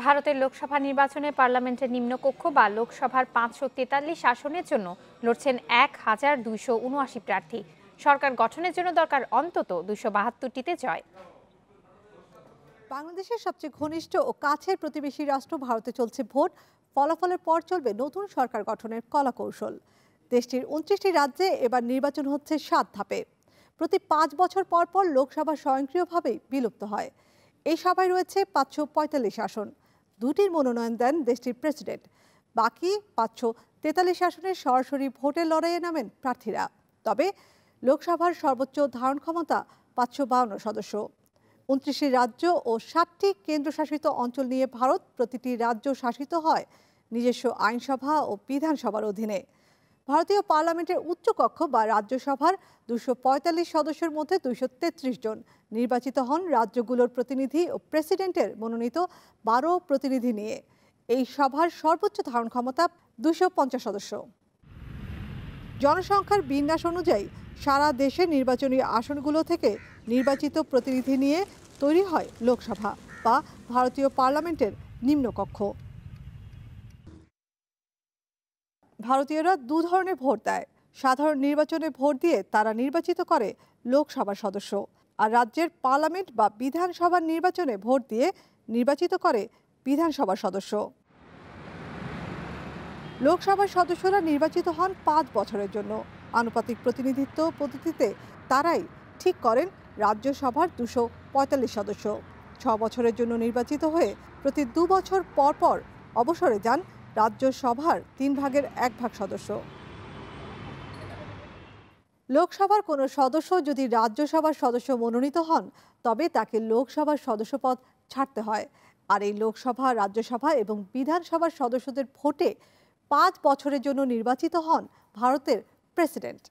ভারতের লোকসভা নির্বাচনে পার্লামেন্টের নিম্নকক্ষ বা লোকসভার পাঁচশো তেতাল্লিশ আসনের জন্য লড়ছেন এক হাজার দুইশো উনআশি প্রার্থী। সরকার গঠনের জন্য দরকার অন্তত দুইশো বাহাত্তরটিতে জয়। বাংলাদেশের সবচেয়ে ঘনিষ্ঠ ও কাছের প্রতিবেশী রাষ্ট্র ভারতে চলছে ভোট। ফলাফলের পর চলবে নতুন সরকার গঠনের কলাকৌশল। দেশটির উনত্রিশটি রাজ্যে এবার নির্বাচন হচ্ছে সাত ধাপে। প্রতি পাঁচ বছর পর পর লোকসভা স্বয়ংক্রিয়ভাবেই বিলুপ্ত হয়। এই সভায় রয়েছে পাঁচশো পঁয়তাল্লিশ আসন। দুটির মনোনয়ন দেন দেশটির প্রেসিডেন্ট। বাকি পাঁচশো তেতাল্লিশ আসনের সরাসরি ভোটের লড়াইয়ে নামেন প্রার্থীরা। তবে লোকসভার সর্বোচ্চ ধারণ ক্ষমতা পাঁচশো বাউন্ন সদস্য। উনত্রিশটি রাজ্য ও ষাটটি কেন্দ্রশাসিত অঞ্চল নিয়ে ভারত প্রতিটি রাজ্য শাসিত হয় নিজস্ব আইনসভা ও বিধানসভার অধীনে। ভারতীয় পার্লামেন্টের উচ্চকক্ষ বা রাজ্যসভার দুশো সদস্যের মধ্যে তেত্রিশ জন। নির্বাচিত হন রাজ্যগুলোর প্রতিনিধি ও প্রেসিডেন্টের মনোনীত বারো প্রতিনিধি নিয়ে। এই সভার সর্বোচ্চ ধারণ ক্ষমতা দুশো সদস্য। জনসংখ্যার বিন্যাস অনুযায়ী সারা দেশে নির্বাচনী আসনগুলো থেকে নির্বাচিত প্রতিনিধি নিয়ে তৈরি হয় লোকসভা বা ভারতীয় পার্লামেন্টের নিম্নকক্ষ। ভারতীয়রা দু ধরনের ভোট দেয়। সাধারণ নির্বাচনে ভোট দিয়ে তারা নির্বাচিত করে লোকসভার সদস্য। আর রাজ্যের পার্লামেন্ট বা বিধানসভার নির্বাচনে ভোট দিয়ে নির্বাচিত করে বিধানসভার সদস্য। লোকসভার সদস্যরা নির্বাচিত হন পাঁচ বছরের জন্য। আনুপাতিক প্রতিনিধিত্ব পদ্ধতিতে তারাই ঠিক করেন রাজ্যসভার দুশো পঁয়তাল্লিশ সদস্য। ছ বছরের জন্য নির্বাচিত হয়ে প্রতি দু বছর পর পর অবসরে যান রাজ্যসভার তিন ভাগের এক ভাগ সদস্য। লোকসভার কোনো সদস্য যদি রাজ্যসভার সদস্য মনোনীত হন, তবে তাকে লোকসভার সদস্যপদ ছাড়তে হয়। আর এই লোকসভা, রাজ্যসভা এবং বিধানসভার সদস্যদের ভোটে পাঁচ বছরের জন্য নির্বাচিত হন ভারতের প্রেসিডেন্ট।